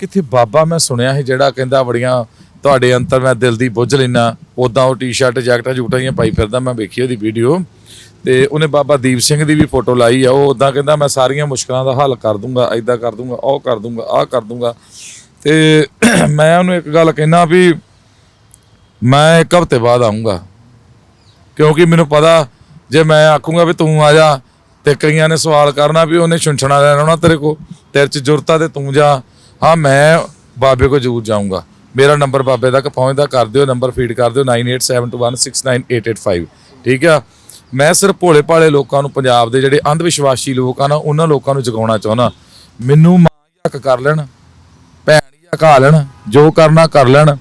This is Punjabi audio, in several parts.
ਕਿਥੇ ਬਾਬਾ ਮੈਂ ਸੁਣਿਆ ਸੀ ਜਿਹੜਾ ਕਹਿੰਦਾ ਬੜੀਆਂ ਤੁਹਾਡੇ ਅੰਤਰ ਮੈਂ ਦਿਲ ਦੀ ਬੁੱਝ ਲੈਣਾ ਉਦਾਂ ਉਹ ਟੀ-ਸ਼ਰਟ, ਜੈਕਟਾਂ, ਜੂਟਾਂ ਜਿਹੀਆਂ ਪਾਈ ਫਿਰਦਾ, ਮੈਂ ਵੇਖੀ ਉਹਦੀ ਵੀਡੀਓ। ਤੇ ਉਹਨੇ ਬਾਬਾ ਦੀਪ ਸਿੰਘ ਦੀ ਵੀ ਫੋਟੋ ਲਾਈ ਆ, ਉਹ ਉਦਾਂ ਕਹਿੰਦਾ ਮੈਂ ਸਾਰੀਆਂ ਮੁਸ਼ਕਲਾਂ ਦਾ ਹੱਲ ਕਰ ਦੂੰਗਾ ਐਦਾਂ ਕਰ ਦੂੰਗਾ, ਉਹ ਕਰ ਦੂੰਗਾ, ਆਹ ਕਰ ਦੂੰਗਾ। ਤੇ ਮੈਂ ਉਹਨੂੰ ਇੱਕ ਗੱਲ ਕਹਿਣਾ ਵੀ ਮੈਂ ਇੱਕ ਹਫ਼ਤੇ ਬਾਅਦ ਆਉਂਗਾ ਕਿਉਂਕਿ ਮੈਨੂੰ ਪਤਾ, ਜੇ ਮੈਂ ਆਖੂੰਗਾ ਵੀ ਤੂੰ ਆ ਜਾ, ਤੇ ਕਈਆਂ ਨੇ ਸਵਾਲ ਕਰਨਾ ਵੀ ਉਹਨੇ ਛੁੰਛਣਾ ਲੈਣਾ ਤੇਰੇ ਕੋ ਤੇਰੇ ਚ ਜ਼ਰੂਰਤ ਆ ਤੇ ਤੂੰ ਜਾ ਹਾਂ ਮੈਂ ਬਾਬੇ ਕੋ ਜ਼ਰੂਰ ਜਾਊਂਗਾ ਮੇਰਾ ਨੰਬਰ ਬਾਬੇ ਤੱਕ ਪਹੁੰਚਦਾ ਕਰ ਦਿਓ ਨੰਬਰ ਫੀਡ ਕਰ ਦਿਓ 9872169885 ਠੀਕ ਆ ਮੈਂ ਸਿਰਫ ਭੋਲੇ ਭਾਲੇ ਲੋਕਾਂ ਨੂੰ ਪੰਜਾਬ ਦੇ ਜਿਹੜੇ ਅੰਧ ਵਿਸ਼ਵਾਸੀ ਲੋਕ ਆ ਨਾ ਉਹਨਾਂ ਲੋਕਾਂ ਨੂੰ ਜਗਾਉਣਾ ਚਾਹੁੰਦਾ ਮੈਨੂੰ ਮਾਂ ਹੱਕ ਕਰ ਲੈਣ ਭੈਣ ਜਾਂ ਘਾ ਲੈਣ ਜੋ ਕਰਨਾ ਕਰ ਲੈਣ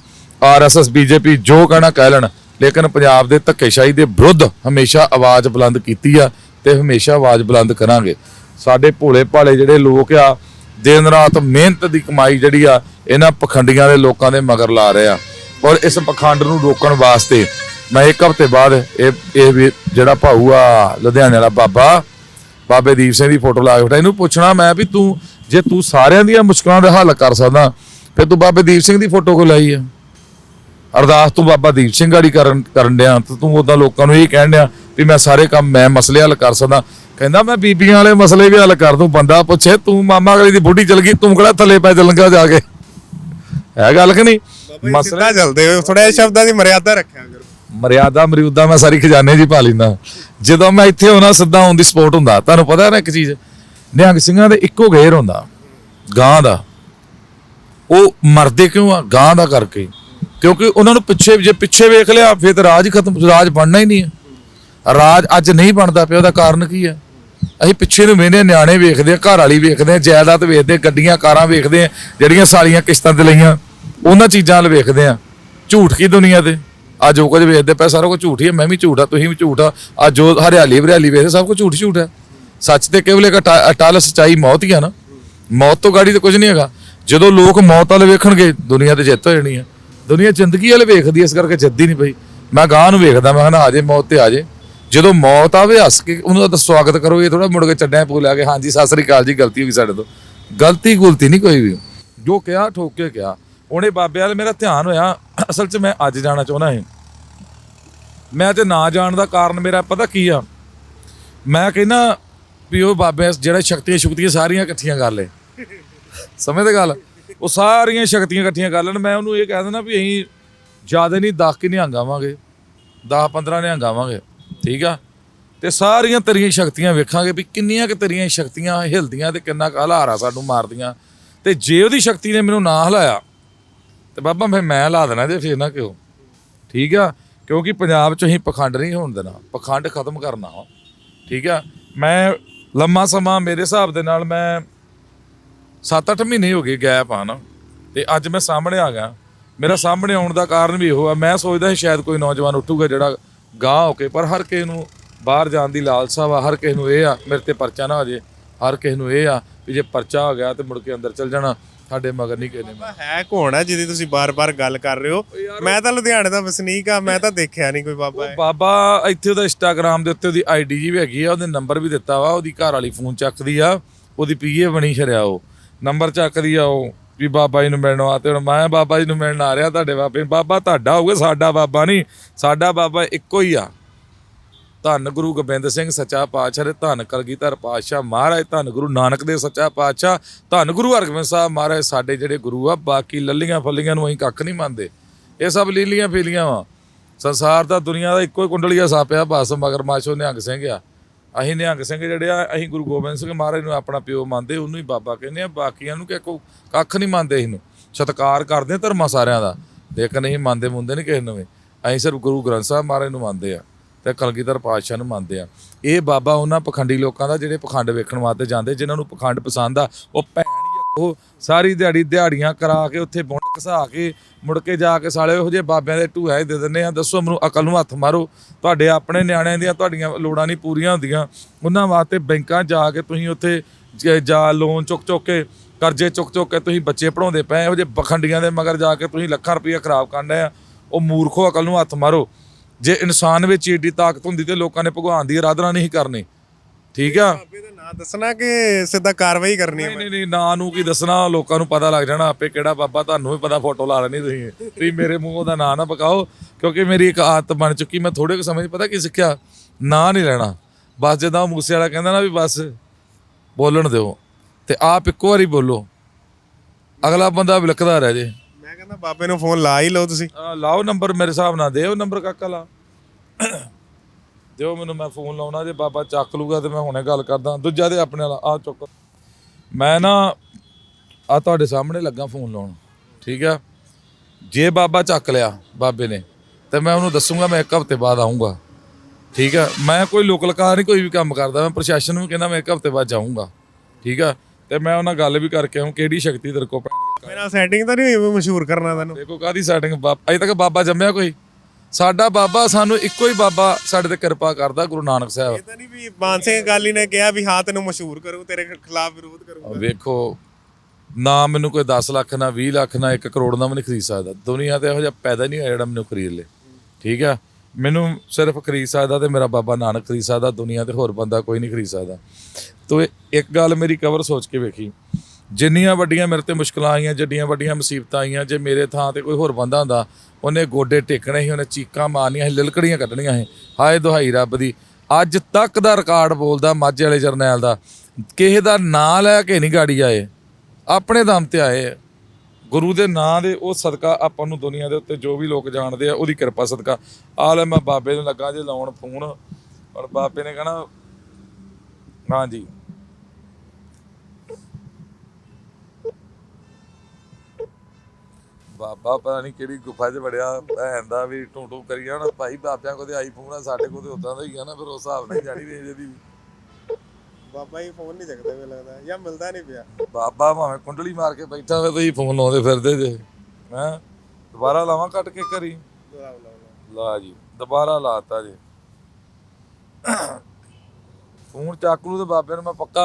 ਆਰਐਸਐਸ ਬੀਜੇਪੀ ਜੋ ਕਹਿਣਾ ਕਹਿ ਲੈਣ ਲੇਕਿਨ ਪੰਜਾਬ ਦੇ ਧੱਕੇਸ਼ਾਹੀ ਦੇ ਵਿਰੁੱਧ ਹਮੇਸ਼ਾ ਆਵਾਜ਼ ਬੁਲੰਦ ਕੀਤੀ ਆ ਤੇ ਹਮੇਸ਼ਾ ਆਵਾਜ਼ ਬੁਲੰਦ ਕਰਾਂਗੇ ਸਾਡੇ ਭੋਲੇ ਭਾਲੇ ਜਿਹੜੇ ਲੋਕ ਆ ਦਿਨ ਰਾਤ ਮਿਹਨਤ ਦੀ ਕਮਾਈ ਜਿਹੜੀ ਆ, ਇਹਨਾਂ ਪਖੰਡੀਆਂ ਦੇ ਲੋਕਾਂ ਦੇ ਮਗਰ ਲਾ ਰਹੇ ਆ। ਔਰ ਇਸ ਪਖੰਡ ਨੂੰ ਰੋਕਣ ਵਾਸਤੇ ਮੈਂ ਇੱਕ ਹਫ਼ਤੇ ਬਾਅਦ ਇਹ ਇਹ ਜਿਹੜਾ ਭਾਊ ਆ, ਲੁਧਿਆਣੇ ਵਾਲਾ ਬਾਬਾ, ਬਾਬੇ ਦੀਪ ਸਿੰਘ ਦੀ ਫੋਟੋ ਲਾ ਕੇ ਬਿਠਾ ਇਹਨੂੰ ਪੁੱਛਣਾ ਮੈਂ ਵੀ ਤੂੰ, ਜੇ ਤੂੰ ਸਾਰਿਆਂ ਦੀਆਂ ਮੁਸ਼ਕਲਾਂ ਦਾ ਹੱਲ ਕਰ ਸਕਦਾ, ਫਿਰ ਤੂੰ ਬਾਬੇ ਦੀਪ ਸਿੰਘ ਦੀ ਫੋਟੋ ਕੋ ਲਾਈ ਆ? ਅਰਦਾਸ ਤੂੰ ਬਾਬਾ ਦੀਪ ਸਿੰਘ ਗਾੜੀ ਕਰਨ ਕਰਨ ਡਿਆ, ਤੇ ਤੂੰ ਉਦਾਂ ਲੋਕਾਂ ਨੂੰ ਇਹ ਕਹਿਣ ਡਿਆ ਵੀ ਮੈਂ ਸਾਰੇ ਕੰਮ, ਮੈਂ ਮਸਲੇ ਹੱਲ ਕਰ ਸਕਦਾ। ਕਹਿੰਦਾ ਮੈਂ ਬੀਬੀਆਂ ਵਾਲੇ ਮਸਲੇ ਵੀ ਹੱਲ ਕਰ ਦੂੰ ਬੰਦਾ ਪੁੱਛੇ ਤੂੰ ਮਾਮਾ ਅਗਲੀ ਦੀ ਬੁੱਢੀ ਚਲ ਗਈ ਤੂੰ ਕਿਹੜਾ ਥੱਲੇ ਪੈ ਚੱਲਣਗਾ ਜਾ ਕੇ? ਹੈ ਗੱਲ ਕਿ ਨਹੀਂ? ਮਸਲਾ ਚੱਲਦੇ ਹੋ ਥੋੜਾ ਸ਼ਬਦਾਂ ਦੀ ਮਰਿਆਦਾ ਰੱਖਿਆ ਕਰੋ। ਮਰਿਆਦਾ ਮਰਿਊਦਾ ਮੈਂ ਸਾਰੀ ਖਜ਼ਾਨੇ ਜੀ ਪਾ ਲੈਂਦਾ। ਜਦੋਂ ਮੈਂ ਇੱਥੇ ਹੋਣਾ ਸਿੱਧਾ ਔਨ ਦੀ ਸਪੋਰਟ ਹੁੰਦਾ। ਤੁਹਾਨੂੰ ਪਤਾ ਨਾ ਇੱਕ ਚੀਜ਼ ਨਿਹੰਗ ਸਿੰਘਾਂ ਦੇ ਇੱਕੋ ਗੇਰ ਹੁੰਦਾ ਗਾਂ ਦਾ। ਉਹ ਮਰਦੇ ਕਿਉਂ ਆ? ਗਾਂ ਦਾ ਕਰਕੇ। ਕਿਉਂਕਿ ਉਹਨਾਂ ਨੂੰ ਪਿੱਛੇ ਜੇ ਪਿੱਛੇ ਵੇਖ ਲਿਆ ਫਿਰ ਤਾਂ ਰਾਜ ਖਤਮ ਰਾਜ ਬਣਨਾ ਹੀ ਨਹੀਂ ਹੈ। ਰਾਜ ਅੱਜ ਨਹੀਂ ਬਣਦਾ ਪਿਆ ਉਹਦਾ ਕਾਰਨ ਕੀ ਹੈ? ਅਸੀਂ ਪਿੱਛੇ ਨੂੰ ਵੇਖਦੇ ਹਾਂ, ਨਿਆਣੇ ਵੇਖਦੇ ਆ ਘਰ ਵਾਲੀ ਵੇਖਦੇ ਆ ਜਾਇਦਾਦ ਵੇਖਦੇ ਗੱਡੀਆਂ ਕਾਰਾਂ ਵੇਖਦੇ ਆ ਜਿਹੜੀਆਂ ਸਾਰੀਆਂ ਕਿਸ਼ਤਾਂ ਤੇ ਲਈਆਂ ਉਹਨਾਂ ਚੀਜ਼ਾਂ ਵੱਲ ਵੇਖਦੇ ਆ ਝੂਠ ਕੀ ਦੁਨੀਆ ਤੇ? ਆ ਜੋ ਕੁਝ ਵੇਖਦੇ ਪਏ ਸਾਰਾ ਕੁਝ ਝੂਠ ਹੀ ਹੈ ਮੈਂ ਵੀ ਝੂਠ ਆ ਤੁਸੀਂ ਵੀ ਝੂਠ ਆ ਆ ਜੋ ਹਰਿਆਲੀ ਹਰਿਆਲੀ ਵੇਖਦੇ ਸਭ ਕੁਝ ਝੂਠ ਝੂਠ ਹੈ। ਸੱਚ ਤੇ ਕੇਵਲ ਇੱਕ ਅਟਾ- ਅਟਲ ਸਚਾਈ ਮੌਤ ਹੀ ਆ ਨਾ। ਮੌਤ ਤੋਂ ਗਾੜੀ ਤੇ ਕੁਝ ਨਹੀਂ ਹੈਗਾ। ਜਦੋਂ ਲੋਕ ਮੌਤ ਵੱਲ ਵੇਖਣਗੇ ਦੁਨੀਆ ਤੇ ਜਿੱਤ ਹੋ ਜਾਣੀ ਹੈ। ਦੁਨੀਆ ਜ਼ਿੰਦਗੀ ਵੱਲ ਵੇਖਦੀ ਇਸ ਕਰਕੇ ਜਿੱਦੀ ਨਹੀਂ ਪਈ। ਮੈਂ ਗਾਂ ਨੂੰ ਵੇਖਦਾ ਮੈਂ ਕਹਿੰਦਾ ਆ ਜੇ ਮੌਤ ਤੇ ਆ ਜੇ। ਜਦੋਂ ਮੌਤ ਆਵੇ, ਹੱਸ ਕੇ ਉਹਨੂੰ ਤਾਂ ਸਵਾਗਤ ਕਰੋ, ਇਹ ਥੋੜਾ ਮੁੜ ਕੇ ਚੱਡਿਆਂ ਪੂ ਲਿਆ ਕੇ, ਹਾਂਜੀ, ਸਤਿ ਸ੍ਰੀ ਅਕਾਲ ਜੀ, ਗਲਤੀ ਹੋ ਗਈ ਸਾਡੇ ਤੋਂ। ਗਲਤੀ ਗੁਲਤੀ ਨਹੀਂ ਕੋਈ ਵੀ। ਜੋ ਕਿਹਾ, ਠੋਕ ਕੇ ਕਿਹਾ। ਉਹਨੇ ਬਾਬੇ ਵਾਲ ਮੇਰਾ ਧਿਆਨ ਹੋਇਆ। ਅਸਲ 'ਚ ਮੈਂ ਅੱਜ ਜਾਣਾ ਚਾਹੁੰਦਾ ਸੀ। ਮੈਂ ਤੇ ਨਾ ਜਾਣ ਦਾ ਕਾਰਨ ਮੇਰਾ ਪਤਾ ਕੀ ਆ? ਮੈਂ ਕਹਿੰਦਾ ਵੀ ਉਹ ਬਾਬੇ ਜਿਹੜਾ ਸ਼ਕਤੀਆਂ ਸ਼ੁਕਤੀਆਂ ਸਾਰੀਆਂ ਇਕੱਠੀਆਂ ਕਰ ਲੈ ਸਮਝਦੇ ਗੱਲ? ਉਹ ਸਾਰੀਆਂ ਸ਼ਕਤੀਆਂ ਇਕੱਠੀਆਂ ਕਰ ਲੈਣ। ਮੈਂ ਉਹਨੂੰ ਇਹ ਕਹਿ ਦਿੰਦਾ ਵੀ ਅਸੀਂ ਜ਼ਿਆਦਾ ਨਹੀਂ 10 ਕਿ ਨਿਹੰਗਾਵਾਂਗੇ 10 15 ਨਿਹੰਗਾਵਾਂਗੇ ਠੀਕ ਆ? ਤੇ ਸਾਰੀਆਂ ਤੇਰੀਆਂ ਸ਼ਕਤੀਆਂ ਵੇਖਾਂਗੇ ਵੀ ਕਿੰਨੀਆਂ ਕਿ ਤੇਰੀਆਂ ਸ਼ਕਤੀਆਂ ਹਿਲਦੀਆਂ ਤੇ ਕਿੰਨਾ ਕੁ ਹਲਾਰਾ ਸਾਨੂੰ ਮਾਰਦੀਆਂ। ਤੇ ਜੇ ਉਹਦੀ ਸ਼ਕਤੀ ਨੇ ਮੈਨੂੰ ਨਾ ਹਲਾਇਆ, ਤੇ ਬਾਬਾ ਫਿਰ ਮੈਂ ਲਾ ਦੇਣਾ ਜੇ ਫਿਰ ਨਾ ਕਿਉਂ? ਠੀਕ ਆ? ਕਿਉਂਕਿ ਪੰਜਾਬ 'ਚ ਅਸੀਂ ਪਖੰਡ ਨਹੀਂ ਹੋਣ ਦੇਣਾ, ਪਖੰਡ ਖਤਮ ਕਰਨਾ ਵਾ। ਠੀਕ ਆ? ਮੈਂ ਲੰਮਾ ਸਮਾਂ ਮੇਰੇ ਹਿਸਾਬ ਦੇ ਨਾਲ ਮੈਂ 7-8 ਮਹੀਨੇ ਹੋ ਗਏ ਗੈਪ ਆ ਨਾ, ਤੇ ਅੱਜ ਮੈਂ ਸਾਹਮਣੇ ਆ ਗਿਆ। ਮੇਰਾ ਸਾਹਮਣੇ ਆਉਣ ਦਾ ਕਾਰਨ ਵੀ ਇਹੋ ਆ, ਮੈਂ ਸੋਚਦਾ ਸੀ ਸ਼ਾਇਦ ਕੋਈ ਨੌਜਵਾਨ ਉੱਠੂਗਾ ਜਿਹੜਾ ਗਾਂਹ ਹੋ ਕੇ ਪਰ ਹਰ ਕਿਸੇ ਨੂੰ ਬਾਹਰ ਜਾਣ ਦੀ ਲਾਲਸਾ ਵਾ ਹਰ ਕਿਸੇ ਨੂੰ ਇਹ ਆ ਮੇਰੇ ਤੇ ਪਰਚਾ ਨਾ ਹੋ ਜੇ ਹਰ ਕਿਸੇ ਨੂੰ ਇਹ ਆ ਵੀ ਜੇ ਪਰਚਾ ਹੋ ਗਿਆ ਤੇ ਮੁੜ ਕੇ ਅੰਦਰ ਚਲ ਜਾਣਾ ਸਾਡੇ ਮਗਰ ਨਹੀਂ ਕਿਸੇ ਨੇ। ਹੈ ਕੌਣ ਹੈ ਜਿਹਦੀ ਤੁਸੀਂ ਬਾਰ-ਬਾਰ ਗੱਲ ਕਰ ਰਹੇ ਹੋ? ਮੈਂ ਤਾਂ ਲੁਧਿਆਣੇ ਦਾ ਵਸਨੀਕ ਆ ਮੈਂ ਤਾਂ ਦੇਖਿਆ ਨਹੀਂ ਕੋਈ ਬਾਬਾ ਬਾਬਾ ਇੱਥੇ ਉਹਦਾ ਇੰਸਟਾਗ੍ਰam ਦੇ ਉੱਤੇ ਉਹਦੀ ਆਈਡੀ ਜੀ ਵੀ ਹੈਗੀ ਆ ਉਹਦੇ ਨੰਬਰ ਵੀ ਦਿੱਤਾ ਵਾ ਉਹਦੀ ਘਰ ਵਾਲੀ ਫੋਨ ਚੱਕਦੀ ਆ ਉਹਦੀ ਪੀਏ ਬਣੀ ਛਰਿਆ ਉਹ ਨੰਬਰ ਚੱਕਦੀ ਆ ਉਹ। ਵੀ ਬਾਬਾ ਜੀ ਨੂੰ ਮਿਲਣ ਵਾਸਤੇ। ਹੁਣ ਮੈਂ ਬਾਬਾ ਜੀ ਨੂੰ ਮਿਲਣ ਆ ਰਿਹਾ ਤੁਹਾਡੇ ਬਾਬੇ ਬਾਬਾ ਤੁਹਾਡਾ ਹੋਊਗਾ, ਸਾਡਾ ਬਾਬਾ ਨਹੀਂ। ਸਾਡਾ ਬਾਬਾ ਇੱਕੋ ਹੀ ਆ। ਧੰਨ ਗੁਰੂ ਗੋਬਿੰਦ ਸਿੰਘ ਸੱਚਾ ਪਾਤਸ਼ਾਹ ਦੇ ਧੰਨ ਕਲਗੀਧਰ ਪਾਤਸ਼ਾਹ ਮਹਾਰਾਜ, ਧੰਨ ਗੁਰੂ ਨਾਨਕ ਦੇਵ ਸੱਚਾ ਪਾਤਸ਼ਾਹ, ਧੰਨ ਗੁਰੂ ਹਰਗੋਬਿੰਦ ਸਾਹਿਬ ਮਹਾਰਾਜ ਸਾਡੇ ਜਿਹੜੇ ਗੁਰੂ ਆ, ਬਾਕੀ ਲੱਲੀਆਂ ਫੱਲੀਆਂ ਨੂੰ ਅਸੀਂ ਕੱਖ ਨਹੀਂ ਮੰਨਦੇ। ਇਹ ਸਭ ਲੀਲੀਆਂ ਫੀਲੀਆਂ ਵਾ। ਸੰਸਾਰ ਦਾ ਦੁਨੀਆ ਦਾ ਇੱਕੋ ਹੀ ਕੁੰਡਲੀਆ ਸਾਪਿਆ ਬਸ ਮਗਰ ਮਾਸ਼ੋ ਨਿਹੰਗ ਸਿੰਘ ਆ ਅਸੀਂ ਨਿਹੰਗ ਸਿੰਘ ਜਿਹੜੇ ਆ, ਅਸੀਂ ਗੁਰੂ ਗੋਬਿੰਦ ਸਿੰਘ ਮਹਾਰਾਜ ਨੂੰ ਆਪਣਾ ਪਿਓ ਮੰਨਦੇ, ਉਹਨੂੰ ਹੀ ਬਾਬਾ ਕਹਿੰਦੇ ਆ। ਬਾਕੀਆਂ ਨੂੰ ਕਿ ਕੋ ਕੱਖ ਨਹੀਂ ਮੰਨਦੇ ਇਹਨੂੰ। ਸਤਿਕਾਰ ਕਰਦੇ ਆ ਧਰਮਾਂ ਸਾਰਿਆਂ ਦਾ। ਲੇਕਿਨ ਅਸੀਂ ਮੰਨਦੇ ਮੁੰਦੇ ਨਹੀਂ ਕਿਸੇ ਨੂੰ ਵੀ। ਅਸੀਂ ਸਿਰਫ ਗੁਰੂ ਗ੍ਰੰਥ ਸਾਹਿਬ ਮਹਾਰਾਜ ਨੂੰ ਮੰਨਦੇ ਆ ਤੇ ਕਲਗੀਧਰ ਪਾਤਸ਼ਾਹ ਨੂੰ ਮੰਨਦੇ ਆ। ਇਹ ਬਾਬਾ ਉਹਨਾਂ ਪਖੰਡੀ ਲੋਕਾਂ ਦਾ ਜਿਹੜੇ ਪਖੰਡ ਵੇਖਣ ਵਾਸਤੇ ਜਾਂਦੇ, ਜਿਨ੍ਹਾਂ ਨੂੰ ਪਖੰਡ ਪਸੰਦ ਆ, ਉਹ ਭੈਣ ਉਹ ਸਾਰੀ ਦਿਹਾੜੀ ਦਿਹਾੜੀਆਂ ਕਰਾ ਕੇ ਉੱਥੇ ਬੁੰਡ ਘਸਾ ਕੇ ਮੁੜ ਕੇ ਜਾ ਕੇ ਸਾਲੇ ਇਹੋ ਜਿਹੇ ਬਾਬਿਆਂ ਦੇ ਢੂਹੇ ਦੇ ਦਿੰਦੇ ਆ, ਦੱਸੋ ਮੈਨੂੰ ਅਕਲ ਨੂੰ ਹੱਥ ਮਾਰੋ। ਤੁਹਾਡੇ ਆਪਣੇ ਨਿਆਣਿਆਂ ਦੀਆਂ ਤੁਹਾਡੀਆਂ ਲੋੜਾਂ ਨਹੀਂ ਪੂਰੀਆਂ ਹੁੰਦੀਆਂ। ਉਹਨਾਂ ਵਾਸਤੇ ਬੈਂਕਾਂ ਜਾ ਕੇ ਤੁਸੀਂ ਉੱਥੇ ਜਾ ਲੋਨ ਚੁੱਕ ਚੁੱਕ ਕੇ, ਕਰਜ਼ੇ ਚੁੱਕ ਚੁੱਕ ਕੇ ਤੁਸੀਂ ਬੱਚੇ ਪੜਾਉਂਦੇ ਪਏ ਇਹੋ ਜਿਹੇ ਬਖੰਡੀਆਂ ਦੇ ਮਗਰ ਜਾ ਕੇ ਤੁਸੀਂ ਲੱਖਾਂ ਰੁਪਈਆ ਖਰਾਬ ਕਰਦੇ ਆ। ਉਹ ਮੂਰਖੋ ਅਕਲ ਨੂੰ ਹੱਥ ਮਾਰੋ। ਜੇ ਇਨਸਾਨ ਵਿੱਚ ਏਡੀ ਤਾਕਤ ਹੁੰਦੀ ਤੇ ਲੋਕਾਂ ਨੇ ਭਗਵਾਨ ਦੀ ਆਰਾਧਨਾ ਨਹੀਂ ਕਰਨੀ। ਠੀਕ ਆ? ਬਾਬੇ ਦਾ ਨਾਂ ਦੱਸਣਾ ਕਿ ਸਿੱਧਾ ਕਾਰਵਾਈ ਕਰਨੀ ਹੈ ਨਹੀਂ ਨਹੀਂ ਨਹੀਂ ਨਾਂ ਨੂੰ ਕੀ ਦੱਸਣਾ ਲੋਕਾਂ ਨੂੰ ਪਤਾ ਲੱਗ ਜਾਣਾ ਆਪੇ ਕਿਹੜਾ ਬਾਬਾ ਤੁਹਾਨੂੰ ਵੀ ਪਤਾ ਫੋਟੋ ਲਾ ਲੈਣੀ ਤੁਸੀਂ। ਤੁਸੀਂ ਮੇਰੇ ਮੂੰਹ ਦਾ ਨਾਂ ਨਾ ਪਕਾਓ ਕਿਉਂਕਿ ਮੇਰੀ ਇੱਕ ਆਦਤ ਬਣ ਚੁੱਕੀ ਮੈਂ ਥੋੜੇ ਕੁ ਸਮੇਂ 'ਚ ਪਤਾ ਕੀ ਸਿੱਖਿਆ? ਨਾਂ ਨਹੀਂ ਲੈਣਾ। ਬਸ ਜਦੋਂ ਮੂਸੇ ਵਾਲਾ ਕਹਿੰਦਾ ਨਾ ਵੀ ਬਸ ਬੋਲਣ ਦਿਓ ਤੇ ਆਪ ਇੱਕੋ ਵਾਰੀ ਬੋਲੋ। ਅਗਲਾ ਬੰਦਾ ਵਿਲਕਦਾ ਰਹਿ ਜੇ। ਮੈਂ ਕਹਿੰਦਾ ਬਾਬੇ ਨੂੰ ਫੋਨ ਲਾ ਹੀ ਲਓ ਤੁਸੀਂ। ਲਾਓ ਨੰਬਰ ਮੇਰੇ ਹਿਸਾਬ ਨਾਲ ਦਿਓ ਨੰਬਰ ਕਾਕਾ ਲਾ। ਦਿਓ ਮੈਨੂੰ ਮੈਂ ਫੋਨ ਲਾਉਣਾ ਜੇ ਬਾਬਾ ਚੱਕ ਲੂਗਾ ਤੇ ਮੈਂ ਹੁਣੇ ਗੱਲ ਕਰਦਾ। ਦੂਜਾ ਤੇ ਆਪਣੇ ਵਾਲਾ ਆ ਚੁੱਕ। ਮੈਂ ਨਾ ਆ ਤੁਹਾਡੇ ਸਾਹਮਣੇ ਲੱਗਾ ਫੋਨ ਲਾਉਣ ਠੀਕ ਆ? ਜੇ ਬਾਬਾ ਚੱਕ ਲਿਆ ਬਾਬੇ ਨੇ ਤੇ ਮੈਂ ਉਹਨੂੰ ਦੱਸੂਗਾ ਮੈਂ ਇੱਕ ਹਫ਼ਤੇ ਬਾਅਦ ਆਉਂਗਾ ਠੀਕ ਆ? ਮੈਂ ਕੋਈ ਲੋਕਲ ਕਾਰ ਨਹੀਂ ਕੋਈ ਵੀ ਕੰਮ ਕਰਦਾ ਮੈਂ ਪ੍ਰਸ਼ਾਸਨ ਨੂੰ ਵੀ ਕਹਿੰਦਾ ਮੈਂ ਇੱਕ ਹਫ਼ਤੇ ਬਾਅਦ ਜਾਊਂਗਾ। ਠੀਕ ਆ? ਤੇ ਮੈਂ ਉਹਨਾਂ ਗੱਲ ਵੀ ਕਰਕੇ ਆਉਂ ਕਿਹੜੀ ਸ਼ਕਤੀ ਤੇਰੇ ਕੋਲ ਪੈਣੀ ਮੇਰਾ ਸੈਟਿੰਗ ਤਾਂ ਨਹੀਂ ਮਸ਼ਹੂਰ ਕਰਨਾ ਤੈਨੂੰ। ਦੇਖੋ ਕਾਦੀ ਸੈਟਿੰਗ ਅਜੇ ਤੱਕ ਬਾਬਾ ਜੰਮਿਆ ਕੋਈ? ਸਾਡਾ ਬਾਬਾ ਸਾਨੂੰ ਇੱਕੋ ਹੀ ਬਾਬਾ ਸਾਡੇ ਤੇ ਕਿਰਪਾ ਕਰਦਾ ਗੁਰੂ ਨਾਨਕ ਸਾਹਿਬ। ਇਹ ਤਾਂ ਨਹੀਂ ਵੀ ਮਾਨ ਸਿੰਘ ਅਕਾਲੀ ਨੇ ਕਿਹਾ ਵੀ ਹਾਂ ਤੈਨੂੰ ਮਸ਼ਹੂਰ ਕਰੂ ਤੇਰੇ ਖਿਲਾਫ ਵਿਰੋਧ ਕਰੂ। ਵੇਖੋ ਨਾ ਮੈਨੂੰ ਕੋਈ 10 ਲੱਖ ਨਾ 20 ਲੱਖ ਨਾ 1 ਕਰੋੜ ਦਾ ਵੀ ਨਹੀਂ ਖਰੀਦ ਸਕਦਾ। ਦੁਨੀਆ ਤੇ ਇਹੋ ਜਿਹਾ ਪੈਦਾ ਨਹੀਂ ਹੋਇਆ ਜਿਹੜਾ ਮੈਨੂੰ ਖਰੀਦ ਲੇ ਠੀਕ ਆ? ਮੈਨੂੰ ਸਿਰਫ ਖਰੀਦ ਸਕਦਾ ਤੇ ਮੇਰਾ ਬਾਬਾ ਨਾਨਕ ਖਰੀਦ ਸਕਦਾ ਦੁਨੀਆ ਤੇ ਹੋਰ ਬੰਦਾ ਕੋਈ ਨਹੀਂ ਖਰੀਦ ਸਕਦਾ। ਤੋ ਇੱਕ ਗੱਲ ਮੇਰੀ ਕਵਰ ਸੋਚ ਕੇ ਵੇਖੀ। ਜਿੰਨੀਆਂ ਵੱਡੀਆਂ ਮੇਰੇ ਤੇ ਮੁਸ਼ਕਲਾਂ ਆਈਆਂ, ਜਿੰਨੀਆਂ ਵੱਡੀਆਂ ਮੁਸੀਬਤਾਂ ਆਈਆਂ, ਜੇ ਮੇਰੇ ਥਾਂ ਤੇ ਕੋਈ ਹੋਰ ਬੰਦਾ ਹੁੰਦਾ, ਉਹਨੇ ਗੋਡੇ ਟੇਕਣੇ ਸੀ, ਉਹਨੇ ਚੀਕਾਂ ਮਾਰਨੀਆਂ ਸੀ, ਲਿਲਕੜੀਆਂ ਕੱਢਣੀਆਂ ਸੀ। ਹਾਏ ਦੁਹਾਈ ਰੱਬ ਦੀ। ਅੱਜ ਤੱਕ ਦਾ ਰਿਕਾਰਡ ਬੋਲਦਾ ਮਾਝੇ ਵਾਲੇ ਜਰਨੈਲ ਦਾ। ਕਿਸੇ ਦਾ ਨਾਂ ਲੈ ਕੇ ਨਹੀਂ ਗਾੜੀ ਆਏ। ਆਪਣੇ ਦਮ ਤੇ ਆਏ ਗੁਰੂ ਦੇ ਨਾਂ ਦੇ ਉਹ ਸਦਕਾ ਆਪਾਂ ਨੂੰ ਦੁਨੀਆ ਦੇ ਉੱਤੇ ਜੋ ਵੀ ਲੋਕ ਜਾਣਦੇ ਆ, ਉਹਦੀ ਕਿਰਪਾ ਸਦਕਾ। ਆ ਲੈ ਮੈਂ ਬਾਬੇ ਨੂੰ ਲੱਗਾ ਜੇ ਲਾਉਣ ਫੋਨ ਪਰ ਬਾਬੇ ਨੇ ਕਹਣਾ, ਹਾਂਜੀ। ਬਾਬਾ ਪਤਾ ਨਹੀਂ ਕਿਹੜੀ ਗੁਫਾ 'ਚ ਵੜਿਆ ਭੈਣ ਦਾ ਵੀ ਟੂ ਟੂ ਕਰੀ ਜਾਣਾ ਭਾਈ ਬਾਬਿਆਂ ਕੋਲ ਤੇ ਆਈਫੋਨ ਆ ਸਾਡੇ ਕੋਲ ਤੇ ਉਦਾਂ ਦਾ ਹੀ ਆ ਨਾ ਫਿਰ ਉਸ ਹਿਸਾਬ ਨਾਲ ਜਾਣੀ ਰੇਂਜ ਵੀ। ਬਾਬਾ ਹੀ ਫੋਨ ਨਹੀਂ ਚੱਕਦੇ ਮੈਨੂੰ ਲੱਗਦਾ ਜਾਂ ਮਿਲਦਾ ਨਹੀਂ ਪਿਆ। ਬਾਬਾ ਭਾਵੇਂ ਕੁੰਡਲੀ ਮਾਰ ਕੇ ਬੈਠਾ ਹੋਵੇ ਤੁਸੀਂ ਫੋਨ ਲਾਉਂਦੇ ਫਿਰਦੇ ਜੇ ਹੈਂ? ਦੁਬਾਰਾ ਲਾਵਾਂ ਕੱਟ ਕੇ ਕਰੀ ਲਾ ਲਾ ਲਾ। ਲਾ ਜੀ ਦੁਬਾਰਾ ਲਾਤਾ ਜੀ। ਫੋਨ ਚੱਕ ਦੇ ਬਾਬੇ ਨੂੰ ਮੈਂ ਪੱਕਾ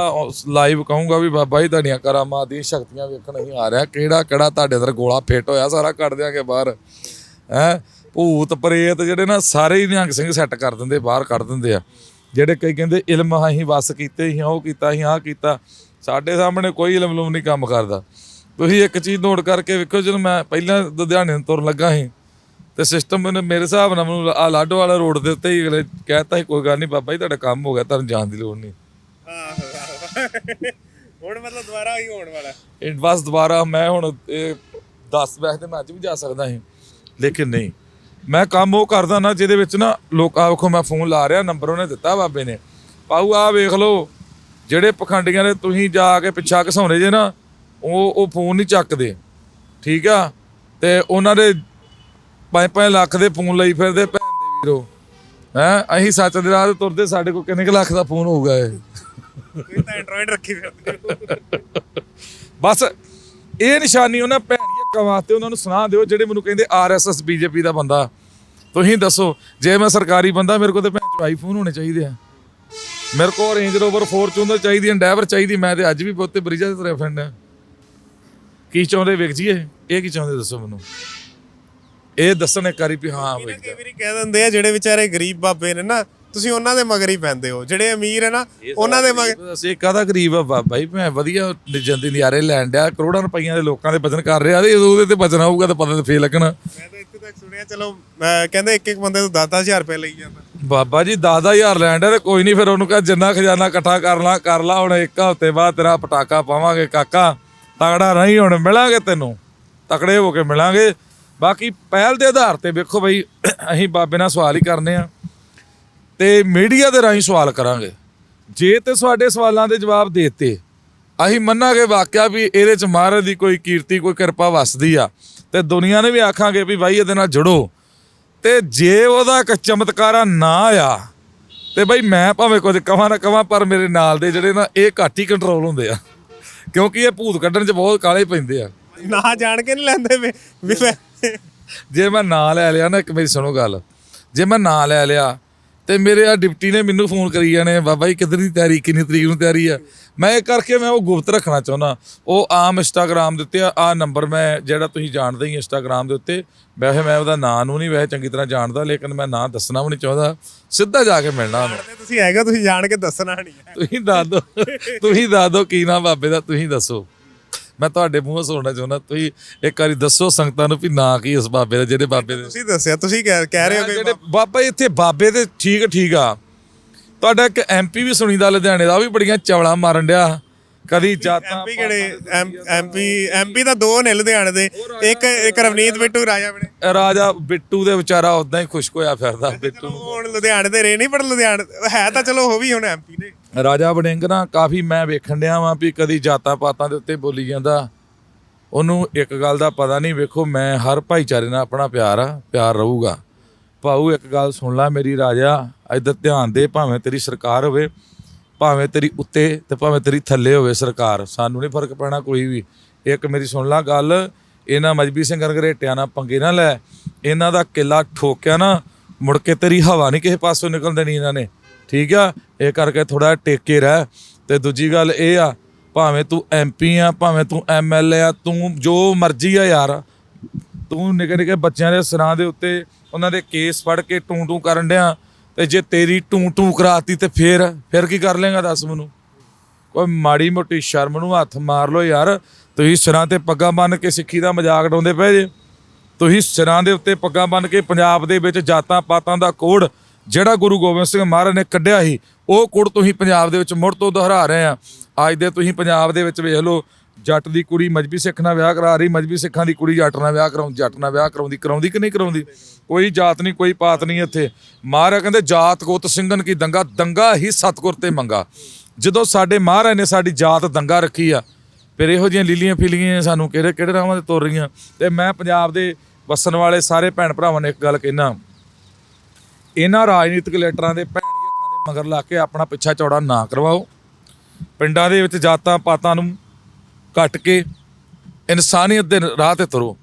ਲਾਈਵ ਕਹੂੰਗਾ ਵੀ ਬਾਬਾ ਜੀ ਤੁਹਾਡੀਆਂ ਕਰਾਮਾਤ ਦੀਆਂ ਸ਼ਕਤੀਆਂ ਵੇਖਣ ਅਸੀਂ ਆ ਰਿਹਾ। ਕਿਹੜਾ ਕਿਹੜਾ ਤੁਹਾਡੇ ਅੰਦਰ ਗੋਲਾ ਫਿੱਟ ਹੋਇਆ, ਸਾਰਾ ਕੱਢ ਦਿਆਂਗੇ ਬਾਹਰ। ਹੈ? ਭੂਤ ਪ੍ਰੇਤ ਜਿਹੜੇ ਨਾ ਸਾਰੇ ਹੀ ਨਿਹੰਗ ਸਿੰਘ ਸੈੱਟ ਕਰ ਦਿੰਦੇ, ਬਾਹਰ ਕੱਢ ਦਿੰਦੇ ਆ। ਜਿਹੜੇ ਕਈ ਕਹਿੰਦੇ ਇਲਮ ਅਸੀਂ ਵਸ ਕੀਤੇ ਹੀ ਉਹ ਕੀਤਾ ਅਸੀਂ, ਆਹ ਕੀਤਾ। ਸਾਡੇ ਸਾਹਮਣੇ ਕੋਈ ਇਲਮ ਲੂਮ ਨਹੀਂ ਕੰਮ ਕਰਦਾ। ਤੁਸੀਂ ਇੱਕ ਚੀਜ਼ ਨੋਟ ਕਰਕੇ ਵੇਖੋ, ਜਦੋਂ ਮੈਂ ਪਹਿਲਾਂ ਲੁਧਿਆਣੇ ਨੂੰ ਤੁਰਨ ਲੱਗਾ ਸੀ ਤੇ ਸਿਸਟਮ ਮੈਨੂੰ ਮੇਰੇ ਹਿਸਾਬ ਨਾਲ ਮੈਨੂੰ ਆ ਲਾਡੋ ਵਾਲਾ ਰੋਡ ਦੇ ਉੱਤੇ ਹੀ ਅਗਲੇ ਕਹਿਤਾ ਸੀ ਕੋਈ ਗੱਲ ਨਹੀਂ ਬਾਬਾ ਜੀ ਤੁਹਾਡਾ ਕੰਮ ਹੋ ਗਿਆ ਤੁਹਾਨੂੰ ਜਾਣ ਦੀ ਲੋੜ ਨਹੀਂ। ਹੁਣ ਮਤਲਬ ਦੁਬਾਰਾ ਹੀ ਹੋਣ ਵਾਲਾ। ਇਹ ਬਸ ਦੁਬਾਰਾ ਮੈਂ ਹੁਣ ਇਹ 10 ਵੈਸੇ ਤੇ ਮੈਂ ਅੱਜ ਵੀ ਜਾ ਸਕਦਾ ਸੀ ਲੇਕਿਨ ਨਹੀਂ। ਮੈਂ ਕੰਮ ਉਹ ਕਰਦਾ ਨਾ ਜਿਹਦੇ ਵਿੱਚ ਨਾ ਲੋਕ ਆ ਵੇਖੋ ਮੈਂ ਫੋਨ ਲਾ ਰਿਹਾ ਨੰਬਰ ਉਹਨੇ ਦਿੱਤਾ ਬਾਬੇ ਨੇ। ਪਾਉ ਆ ਵੇਖ ਲਓ ਜਿਹੜੇ ਪਖੰਡੀਆਂ ਨੇ ਤੁਸੀਂ ਜਾ ਕੇ ਪਿੱਛਾ ਘਸਾਉਣੇ ਜੇ ਨਾ ਉਹ ਉਹ ਫੋਨ ਨਹੀਂ ਚੱਕਦੇ। ਠੀਕ ਆ? ਤੇ ਉਹਨਾਂ ਦੇ 5-5 ਲੱਖ ਦੇ ਫੋਨ ਲਈ ਫਿਰਦੇ ਭੈਣ ਦੇ ਵੀਰੋ। ਹੈ? ਅਸੀਂ ਸੱਚ ਦੇ ਰਾਹ ਤੇ ਤੁਰਦੇ ਸਾਡੇ ਕੋਲ ਕਿੰਨੇ ਕੁ ਲੱਖ ਦਾ ਫੋਨ ਹੋਊਗਾ ਇਹ? ਤੁਸੀਂ ਤਾਂ ਐਂਡਰੋਇਡ ਰੱਖੀ ਫਿਰਦੇ ਹੋ। ਬਸ ਇਹ ਨਿਸ਼ਾਨੀ ਉਹਨਾਂ ਭੈਣੀਆਂ ਕਵਾਤੇ ਉਹਨਾਂ ਨੂੰ ਸੁਣਾ ਦਿਓ ਜਿਹੜੇ ਮੈਨੂੰ ਕਹਿੰਦੇ ਆਰਐਸਐਸ ਬੀਜੇਪੀ ਦਾ ਬੰਦਾ। ਤੁਸੀਂ ਦੱਸੋ ਜੇ ਮੈਂ ਸਰਕਾਰੀ ਬੰਦਾ ਮੇਰੇ ਕੋਲ ਤੇ ਭੈਣ ਚੋ ਆਈਫੋਨ ਹੋਣੇ ਚਾਹੀਦੇ ਆ। ਮੇਰੇ ਕੋਲ ਰੇਂਜ ਰੋਵਰ ਫੋਰਚੂਨਰ ਚਾਹੀਦੀ ਐਂਡੈਵਰ ਚਾਹੀਦੀ ਮੈਂ ਤੇ ਅੱਜ ਵੀ ਬਹੁਤੇ ਬਰੀਜਾ ਤੇ ਤੁਰਿਆ ਫਿਰਦਾ ਕੀ ਚਾਹੁੰਦੇ ਵੇਖ ਜੀਏ ਇਹ ਕੀ ਚਾਹੁੰਦੇ ਦੱਸੋ ਮੈਨੂੰ। ਇਹ ਦੱਸਣ ਇੱਕ ਵਾਰੀ ਵੀ ਹਾਂ ਵੇਖ ਕਈ ਵਾਰੀ ਕਹਿ ਦਿੰਦੇ ਆ ਜਿਹੜੇ ਵਿਚਾਰੇ ਗਰੀਬ ਬਾਬੇ ਨੇ ਨਾ ਤੁਸੀਂ ਉਹਨਾਂ ਦੇ ਮਗਰ ਹੀ ਪੈਂਦੇ ਹੋ। ਜਿਹੜੇ ਅਮੀਰ ਹੈ ਨਾ ਉਹਨਾਂ ਦੇ ਮਗਰ ਅਸੀਂ ਕਾਹਦਾ ਗਰੀਬ ਆ ਬਾਬਾ ਜੀ ਮੈਂ ਵਧੀਆ ਜਿੰਦੀ ਨਜ਼ਾਰੇ ਲੈਣ ਡਿਆ। ਕਰੋੜਾਂ ਰੁਪਈਆਂ ਦੇ ਲੋਕਾਂ ਦੇ ਬਚਨ ਕਰ ਰਿਹਾ ਤੇ ਉਹਦੇ ਤੇ ਬਚਨ ਆਊਗਾ ਤਾਂ ਪਤਾ ਤੇ ਫੇਰ ਲੱਗਣਾ। ਮੈਂ ਤਾਂ ਇੱਥੇ ਤੱਕ ਸੁਣਿਆ ਚਲੋ ਕਹਿੰਦੇ ਇੱਕ ਇੱਕ ਬੰਦੇ ਤੋਂ 10000 ਰੁਪਏ ਲਈ ਜਾਂਦਾ। ਬਾਬਾ ਜੀ 10000 ਲੈਣ ਡਿਆ ਤੇ ਕੋਈ ਨਹੀਂ ਫਿਰ ਉਹਨੂੰ ਕਹ ਜਿੰਨਾ ਖਜ਼ਾਨਾ ਇਕੱਠਾ ਕਰ ਲਾ ਕਰ ਲਾ ਹੁਣ ਇੱਕ ਹਫ਼ਤੇ ਬਾਅਦ ਤੇਰਾ ਪਟਾਕਾ ਪਾਵਾਂਗੇ ਕਾਕਾ ਤਗੜਾ ਨਹੀਂ ਹੁਣ ਮਿਲਾਂਗੇ ਤੈਨੂੰ। ਤਕੜੇ ਹੋ ਕੇ ਮਿਲਾਂਗੇ। ਬਾਕੀ ਪਹਿਲ ਦੇ ਆਧਾਰ ਤੇ ਵੇਖੋ ਬਈ, ਅਸੀਂ ਬਾਬੇ ਨਾਲ ਸਵਾਲ ਹੀ ਕਰਨੇ ਆ ਤੇ ਮੀਡੀਆ ਦੇ ਰਾਹੀਂ ਸਵਾਲ ਕਰਾਂਗੇ। ਜੇ ਤੇ ਤੁਹਾਡੇ ਸਵਾਲਾਂ ਦੇ ਜਵਾਬ ਦੇਤੇ, ਅਸੀਂ ਮੰਨਾਂਗੇ ਵਾਕਿਆ ਵੀ ਇਹਦੇ ਚ ਮਹਾਰਾਜ ਦੀ ਕੋਈ ਕੀਰਤੀ, ਕੋਈ ਕਿਰਪਾ ਵਸਦੀ ਆ। ਤੇ ਦੁਨੀਆ ਨੇ ਵੀ ਆਖਾਂਗੇ ਵੀ ਬਾਈ ਇਹਦੇ ਨਾਲ ਜੁੜੋ। ਤੇ ਜੇ ਉਹਦਾ ਇੱਕ ਚਮਤਕਾਰਾ ਨਾ ਆ, ਤੇ ਬਈ ਮੈਂ ਭਾਵੇਂ ਕੁਝ ਕਵਾਂ ਨਾ ਕਵਾਂ, ਪਰ ਮੇਰੇ ਨਾਲ ਦੇ ਜਿਹੜੇ ਨਾ ਇਹ ਘੱਟ ਹੀ ਕੰਟਰੋਲ ਹੁੰਦੇ ਆ। ਕਿਉਂਕਿ ਇਹ ਭੂਤ ਕੱਢਣ 'ਚ ਬਹੁਤ ਕਾਲੇ ਪੈਂਦੇ ਆ। ਨਾ ਜਾਣ ਕੇ ਨਹੀਂ ਲੈਂਦੇ ਵੀ ਵੀ ਮੈਂ ਜੇ ਮੈਂ ਨਾਂ ਲੈ ਲਿਆ ਨਾ ਇੱਕ ਮੇਰੀ ਸੁਣੋ ਗੱਲ। ਜੇ ਮੈਂ ਨਾਂ ਲੈ ਲਿਆ ਤੇ ਮੇਰੇ ਆ ਡਿਪਟੀ ਨੇ ਮੈਨੂੰ ਫੋਨ ਕਰੀ ਜਾਣੇ ਬਾਬਾ ਜੀ ਕਿੱਧਰ ਦੀ ਤਿਆਰੀ ਕਿੰਨੀ ਤਰੀਕ ਨੂੰ ਤਿਆਰੀ ਆ? ਮੈਂ ਇਹ ਕਰਕੇ ਮੈਂ ਉਹ ਗੁਪਤ ਰੱਖਣਾ ਚਾਹੁੰਦਾ। ਉਹ ਆਮ ਇੰਸਟਾਗ੍ਰam ਦੇ ਉੱਤੇ ਆ ਆਹ ਨੰਬਰ ਮੈਂ ਜਿਹੜਾ ਤੁਸੀਂ ਜਾਣਦੇ ਹੀ ਇੰਸਟਾਗ੍ਰam ਦੇ ਉੱਤੇ। ਵੈਸੇ ਮੈਂ ਉਹਦਾ ਨਾਂ ਨੂੰ ਨਹੀਂ ਵੈਸੇ ਚੰਗੀ ਤਰ੍ਹਾਂ ਜਾਣਦਾ ਲੇਕਿਨ ਮੈਂ ਨਾਂ ਦੱਸਣਾ ਵੀ ਨਹੀਂ ਚਾਹੁੰਦਾ। ਸਿੱਧਾ ਜਾ ਕੇ ਮਿਲਣਾ ਉਹਨੂੰ। ਤੇ ਤੁਸੀਂ ਹੈਗਾ ਤੁਸੀਂ ਜਾਣ ਕੇ ਦੱਸਣਾ ਨਹੀਂ ਹੈ। ਤੁਸੀਂ ਦੱਸ ਦਿਓ ਤੁਸੀਂ ਦੱਸ ਦਿਓ ਕੀ ਨਾਮ ਬਾਬੇ ਦਾ ਤੁਸੀਂ ਦੱਸੋ। ਮੈਂ ਤੁਹਾਡੇ ਮੂੰਹੋਂ ਸੁਣਨਾ ਚਾਹੁੰਦਾ ਤੁਸੀਂ ਇੱਕ ਵਾਰੀ ਦੱਸੋ ਸੰਗਤਾਂ ਨੂੰ ਵੀ ਨਾਂ ਕੀ ਇਸ ਬਾਬੇ ਦਾ ਜਿਹੜੇ ਬਾਬੇ ਦੇ ਤੁਸੀਂ ਦੱਸਿਆ ਤੁਸੀਂ ਕਹਿ ਕਹਿ ਰਹੇ ਹੋ ਕਿ ਜਿਹੜੇ ਬਾਬਾ ਇੱਥੇ ਬਾਬੇ ਤੇ ਠੀਕ ਠੀਕ ਆ। ਤੁਹਾਡਾ ਇੱਕ ਐਮਪੀ ਵੀ ਸੁਣੀਦਾ ਲੁਧਿਆਣੇ ਦਾ ਉਹ ਵੀ ਬੜੀਆਂ ਚਵਲਾਂ ਮਾਰਨ ਡਿਆ। ਕਦੀ ਜਾਤਾਂ ਐਮਪੀ ਕਿਹੜੇ ਐਮਪੀ ਐਮਪੀ ਤਾਂ ਦੋ ਨੇ ਲੁਧਿਆਣੇ ਦੇ। ਇੱਕ ਇੱਕ ਰਵਨੀਤ ਬਿੱਟੂ ਰਾਜਾ ਬਣੇ ਰਾਜਾ ਬਿੱਟੂ ਦੇ ਵਿਚਾਰਾ ਉਦਾਂ ਹੀ ਖੁਸ਼ਕ ਹੋਇਆ ਫਿਰਦਾ ਬਿੱਟੂ ਹੁਣ ਲੁਧਿਆਣੇ ਦੇ ਰਹੇ ਨਹੀਂ ਪਰ ਲੁਧਿਆਣੇ ਹੈ ਤਾਂ ਚਲੋ ਉਹ ਵੀ ਹੁਣ ਐਮਪੀ ਨੇ। ਰਾਜਾ ਵੜਿੰਗ ਨਾ ਕਾਫੀ ਮੈਂ ਵੇਖਣ ਡਿਆ ਵਾਂ ਵੀ ਕਦੀ ਜਾਤਾਂ ਪਾਤਾਂ ਦੇ ਉੱਤੇ ਬੋਲੀ ਜਾਂਦਾ। ਉਹਨੂੰ ਇੱਕ ਗੱਲ ਦਾ ਪਤਾ ਨਹੀਂ, ਵੇਖੋ ਮੈਂ ਹਰ ਭਾਈਚਾਰੇ ਨਾਲ ਆਪਣਾ ਪਿਆਰ ਆ, ਪਿਆਰ ਰਹੂਗਾ। ਭਾਊ, ਇੱਕ ਗੱਲ ਸੁਣ ਲੈ ਮੇਰੀ ਰਾਜਾ, ਇੱਧਰ ਧਿਆਨ ਦੇ, ਭਾਵੇਂ ਤੇਰੀ ਸਰਕਾਰ ਹੋਵੇ, ਭਾਵੇਂ ਤੇਰੀ ਉੱਤੇ ਤੇ ਭਾਵੇਂ ਤੇਰੀ ਥੱਲੇ ਹੋਵੇ ਸਰਕਾਰ, ਸਾਨੂੰ ਨਹੀਂ ਫ਼ਰਕ ਪੈਣਾ ਕੋਈ ਵੀ। ਇੱਕ ਮੇਰੀ ਸੁਣ ਲੈ ਗੱਲ, ਇਹਨਾਂ ਮਜਬੀ ਸਿੰਘ ਗਰਗਰੇਟਿਆਂ ਨਾਲ ਪੰਗੇ ਨਾ ਲੈ, ਇਹਨਾਂ ਦਾ ਕਿਲਾ ਠੋਕਿਆ ਨਾ, ਮੁੜ ਕੇ ਤੇਰੀ ਹਵਾ ਨਹੀਂ ਕਿਸੇ ਪਾਸੋਂ ਨਿਕਲ ਦੇਣੀ ਇਹਨਾਂ ਨੇ। ਠੀਕ ਆ? ਇਹ ਕਰਕੇ ਥੋੜਾ ਟੇਕੇ ਰਹਿ। ਤੇ ਦੂਜੀ ਗੱਲ ਇਹ ਆ, ਭਾਵੇਂ ਤੂੰ ਐਮਪੀ ਆ, ਭਾਵੇਂ ਤੂੰ ਐਮਐਲਏ ਆ, ਤੂੰ ਜੋ ਮਰਜ਼ੀ ਆ ਯਾਰ। ਤੂੰ ਨਿੱਕੇ ਨਿੱਕੇ ਬੱਚਿਆਂ ਦੇ ਸਿਰਾਂ ਦੇ ਉੱਤੇ ਉਹਨਾਂ ਦੇ ਕੇਸ ਫੜ ਕੇ ਟੂੰ ਟੂੰ ਕਰਨ ਡਿਆ। ਤੇ ਜੇ ਤੇਰੀ ਟੂੰ ਟੂੰ ਕਰਾਤੀ ਤੇ ਫੇਰ, ਫਿਰ ਕੀ ਕਰ ਲੇਗਾ ਦੱਸ ਮੈਨੂੰ? ਕੋਈ ਮਾੜੀ ਮੋਟੀ ਸ਼ਰਮ ਨੂੰ ਹੱਥ ਮਾਰ ਲਓ ਯਾਰ। ਤੁਸੀਂ ਸਿਰਾਂ ਤੇ ਪੱਗਾਂ ਬੰਨ ਕੇ ਸਿੱਖੀ ਦਾ ਮਜ਼ਾਕ ਡਾਉਂਦੇ ਪਏ ਜੇ। ਤੁਸੀਂ ਸਿਰਾਂ ਦੇ ਉੱਤੇ ਪੱਗਾਂ ਬੰਨ ਕੇ ਪੰਜਾਬ ਦੇ ਵਿੱਚ ਜਾਤਾਂ ਪਾਤਾਂ ਦਾ ਕੋਡ ਜਿਹੜਾ ਗੁਰੂ ਗੋਬਿੰਦ ਸਿੰਘ ਮਹਾਰਾਜ ਨੇ ਕੱਢਿਆ ਸੀ, ਉਹ ਕੁੜ ਤੁਸੀਂ ਪੰਜਾਬ ਦੇ ਵਿੱਚ ਮੁੜ ਤੋਂ ਦੁਹਰਾ ਰਹੇ ਆ। ਅੱਜ ਦੇ ਤੁਸੀਂ ਪੰਜਾਬ ਦੇ ਵਿੱਚ ਵੇਖ ਲਓ, ਜੱਟ ਦੀ ਕੁੜੀ ਮਜਬੀ ਸਿੱਖ ਨਾਲ ਵਿਆਹ ਕਰਾ ਰਹੀ, ਮਜਬੀ ਸਿੱਖਾਂ ਦੀ ਕੁੜੀ ਜੱਟ ਨਾਲ ਵਿਆਹ ਕਰਾਉਂਦੀ ਜੱਟ ਨਾਲ ਵਿਆਹ ਕਰਾਉਂਦੀ ਕਰਾਉਂਦੀ ਕਿ ਨਹੀਂ ਕਰਾਉਂਦੀ? ਕੋਈ ਜਾਤ ਨਹੀਂ, ਕੋਈ ਪਾਤ ਨਹੀਂ ਇੱਥੇ। ਮਹਾਰਾਜ ਕਹਿੰਦੇ, ਜਾਤ ਗੋਤ ਸਿੰਘਨ ਕੀ ਦੰਗਾ ਦੰਗਾ ਹੀ ਸਤਗੁਰ ਤੇ ਮੰਗਾ। ਜਦੋਂ ਸਾਡੇ ਮਹਾਰਾਜ ਨੇ ਸਾਡੀ ਜਾਤ ਦੰਗਾ ਰੱਖੀ ਆ, ਫਿਰ ਇਹੋ ਜਿਹੀਆਂ ਲੀਲੀਆਂ ਫੀਲੀਆਂ ਸਾਨੂੰ ਕਿਹੜੇ ਕਿਹੜੇ ਰਾਹਾਂ ਤੇ ਤੁਰ ਰਹੀਆਂ? ਤੇ ਮੈਂ ਪੰਜਾਬ ਦੇ ਵਸਣ ਵਾਲੇ ਸਾਰੇ ਭੈਣ ਭਰਾਵਾਂ ਨੇ ਇੱਕ ਗੱਲ ਕਹਿਣਾ ਇਹਨਾਂ ਰਾਜਨੀਤਿਕ ਲੀਡਰਾਂ ਦੇ ਭੈਣੀ ਅੱਖਾਂ ਦੇ ਮਗਰ ਲਾ ਕੇ ਆਪਣਾ ਪਿੱਛਾ ਚੌੜਾ ਨਾ ਕਰਵਾਓ। ਪਿੰਡਾਂ ਦੇ ਵਿੱਚ ਜਾਤਾਂ ਪਾਤਾਂ ਨੂੰ ਕੱਟ ਕੇ ਇਨਸਾਨੀਅਤ ਦੇ ਰਾਹ ਤੇ ਤੁਰੋ।